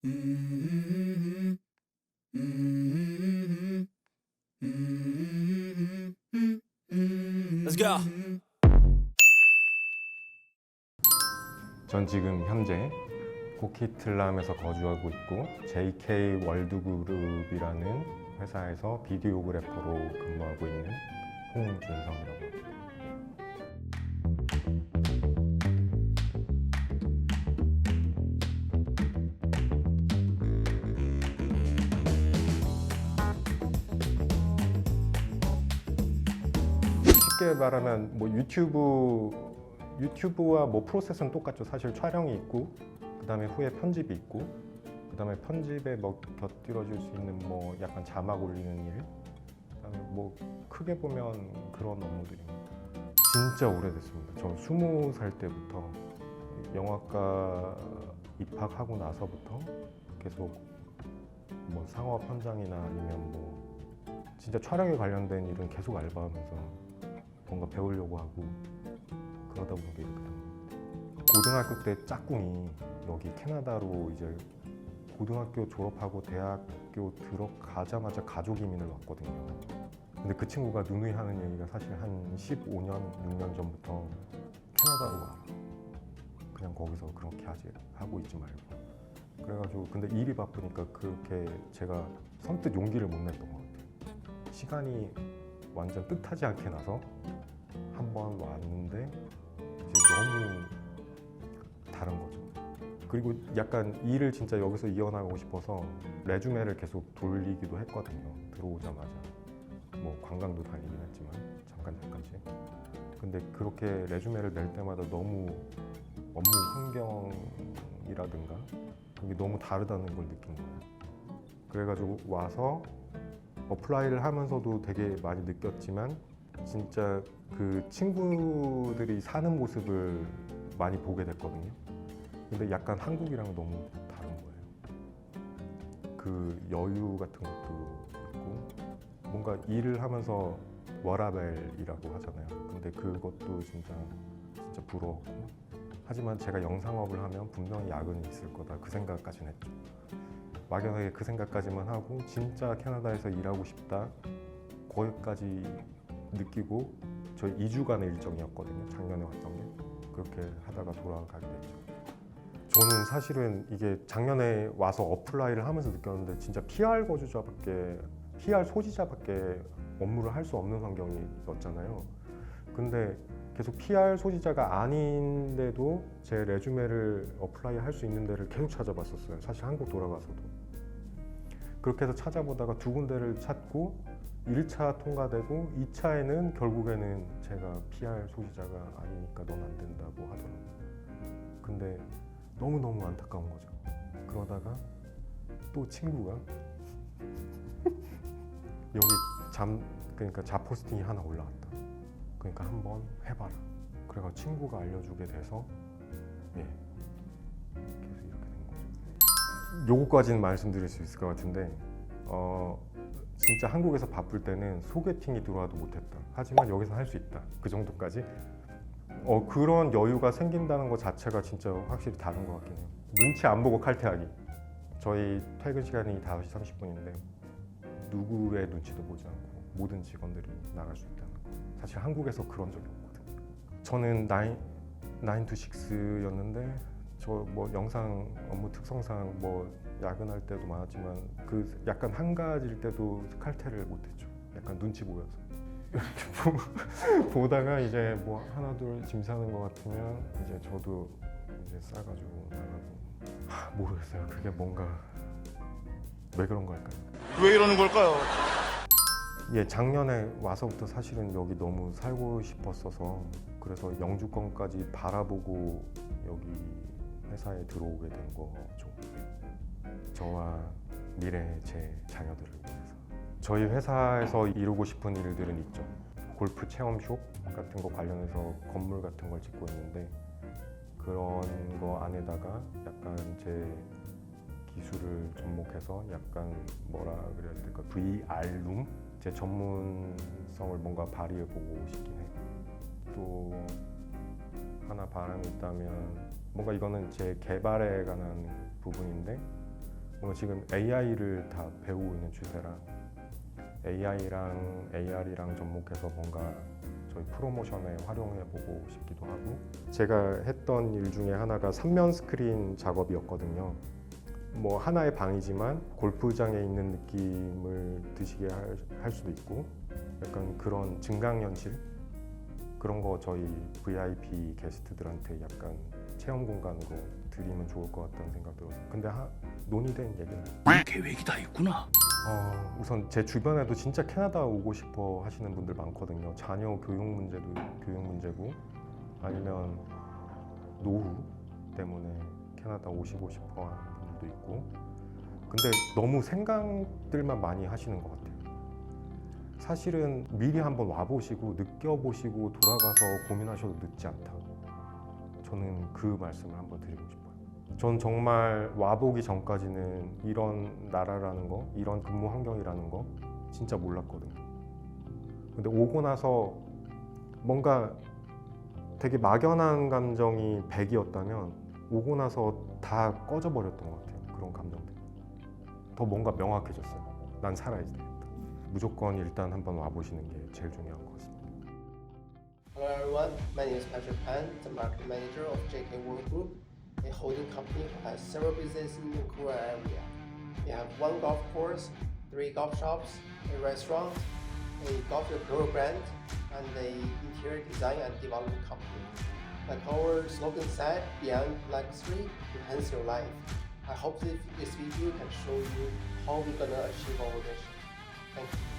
Let's go. 전 지금 현재 코키틀람에서 거주하고 있고 JK 월드그룹이라는 회사에서 비디오그래퍼로 근무하고 있는 홍준성이라고 합니다. 쉽게 말하면 뭐 유튜브 유튜브와 뭐 프로세스는 똑같죠. 사실 촬영이 있고 그다음에 후에 편집이 있고 그다음에 편집에 뭐 곁들여질 수 있는 뭐 약간 자막 올리는 일 그다음에 뭐 크게 보면 그런 업무들입니다. 진짜 오래됐습니다. 저 스무 살 때부터 영화과 입학하고 나서부터 계속 뭐 상업 현장이나 아니면 뭐 진짜 촬영에 관련된 일은 계속 알바하면서 뭔가 배우려고 하고 그러다 보니까 이렇게. 고등학교 때 짝꿍이 여기 캐나다로 이제 고등학교 졸업하고 대학교 들어가자마자 가족 이민을 왔거든요. 근데 그 친구가 누누이 하는 얘기가 사실 한 15년, 6년 전부터 캐나다로 와. 그냥 거기서 그렇게 하지 하고 있지 말고. 그래가지고 근데 일이 바쁘니까 그렇게 제가 선뜻 용기를 못 냈던 것 같아요. 시간이 완전 뜻하지 않게 나서 한번 왔는데 이제 너무 다른 거죠. 그리고 약간 일을 진짜 여기서 이어나가고 싶어서 레주메를 계속 돌리기도 했거든요. 들어오자마자 뭐 관광도 다니긴 했지만 잠깐 잠깐씩. 근데 그렇게 레주메를 낼 때마다 너무 업무 환경이라든가 그게 너무 다르다는 걸 느낀 거예요. 그래가지고 와서 어플라이를 하면서도 되게 많이 느꼈지만 진짜 그 친구들이 사는 모습을 많이 보게 됐거든요. 근데 약간 한국이랑 너무 다른 거예요. 그 여유 같은 것도 있고 뭔가 일을 하면서 워라벨이라고 하잖아요. 근데 그것도 진짜 진짜 부러웠고 하지만 제가 영상업을 하면 분명히 야근이 있을 거다 그 생각까지는 했죠. 막연하게 그 생각까지만 하고 진짜 캐나다에서 일하고 싶다 거기까지 느끼고 저희 2주간의 일정이었거든요. 작년에 왔던 게 그렇게 하다가 돌아가게 됐죠. 저는 사실은 이게 작년에 와서 어플라이를 하면서 느꼈는데 진짜 PR 거주자밖에 PR 소지자밖에 업무를 할 수 없는 환경이었잖아요. 근데 계속 PR 소지자가 아닌데도 제 레주메를 어플라이 할 수 있는 데를 계속 찾아봤었어요. 사실 한국 돌아가서도. 그렇게 해서 찾아보다가 두 군데를 찾고 1차 통과되고 2차에는 결국에는 제가 PR 소지자가 아니니까 넌 안 된다고 하더라고요. 근데 너무너무 안타까운 거죠. 그러다가 또 친구가 여기 잠 그러니까 잡 포스팅이 하나 올라왔다. 그러니까 한번 해봐라. 그래가 친구가 알려주게 돼서 예 계속 이렇게 된 거죠. 요거까지는 말씀드릴 수 있을 것 같은데 어 진짜 한국에서 바쁠 때는 소개팅이 들어와도 못했다. 하지만 여기서 할 수 있다. 그 정도까지 어 그런 여유가 생긴다는 것 자체가 진짜 확실히 다른 것 같긴 해요. 눈치 안 보고 칼퇴하기. 저희 퇴근 시간이 5시 30분인데 누구의 눈치도 보지 않고 모든 직원들이 나갈 수 있다는 거. 사실 한국에서 그런 적이 없거든요. 저는 나인 나인 투 식스였는데 저 뭐 영상 업무 특성상 뭐 야근할 때도 많았지만 그 약간 한가지일 때도 칼퇴를 못했죠. 약간 눈치 보여서. 이렇게 보다가 이제 뭐 하나 둘 짐 사는 것 같으면 이제 저도 이제 싸가지고 나가고 하, 모르겠어요. 그게 뭔가 왜 그런 걸까요? 왜 이러는 걸까요? 예, 작년에 와서부터 사실은 여기 너무 살고 싶었어서 그래서 영주권까지 바라보고 여기 회사에 들어오게 된 거죠. 저와 미래 제 자녀들을 위해서. 저희 회사에서 이루고 싶은 일들은 있죠. 골프 체험숍 같은 거 관련해서 건물 같은 걸 짓고 있는데 그런 거 안에다가 약간 제 기술을 접목해서 약간 뭐라 그래야 될까 VR룸 제 전문성을 뭔가 발휘해 보고 싶긴 해요. 또 하나 바람이 있다면 뭔가 이거는 제 개발에 관한 부분인데 뭔가 지금 AI를 다 배우고 있는 추세라 AI랑 AR이랑 접목해서 뭔가 저희 프로모션에 활용해보고 싶기도 하고 제가 했던 일 중에 하나가 삼면 스크린 작업이었거든요. 뭐 하나의 방이지만 골프장에 있는 느낌을 드시게 할, 할 수도 있고 약간 그런 증강현실 그런 거 저희 VIP 게스트들한테 약간 체험 공간으로 드리면 좋을 것 같다는 생각 들었어요. 근데 하, 논의된 얘기는 계획이 다 있구나. 어, 우선 제 주변에도 진짜 캐나다 오고 싶어 하시는 분들 많거든요. 자녀 교육 문제도 교육 문제고 아니면 노후 때문에 캐나다 오시고 싶어 하는 분들도 있고. 근데 너무 생각들만 많이 하시는 것 같아요. 사실은 미리 한번 와보시고 느껴보시고 돌아가서 고민하셔도 늦지 않다. 저는 그 말씀을 한번 드리고 싶어요. 전 정말 와보기 전까지는 이런 나라라는 거, 이런 근무 환경이라는 거 진짜 몰랐거든요. 근데 오고 나서 뭔가 되게 막연한 감정이 100이었다면 오고 나서 다 꺼져버렸던 것 같아요. 그런 감정들. 더 뭔가 명확해졌어요. 난 되겠다. 무조건 일단 한번 와보시는 게 제일 중요한 것 같습니다. Hello everyone, my name is Patrick Pan, the market manager of JK World Group, a holding company who has several businesses in the Vancouver area. We have one golf course, three golf shops, a restaurant, a golf apparel brand, and a interior design and development company. Like our slogan said, beyond luxury, enhance your life. I hope this, this video can show you how we're gonna achieve our vision. Thank you.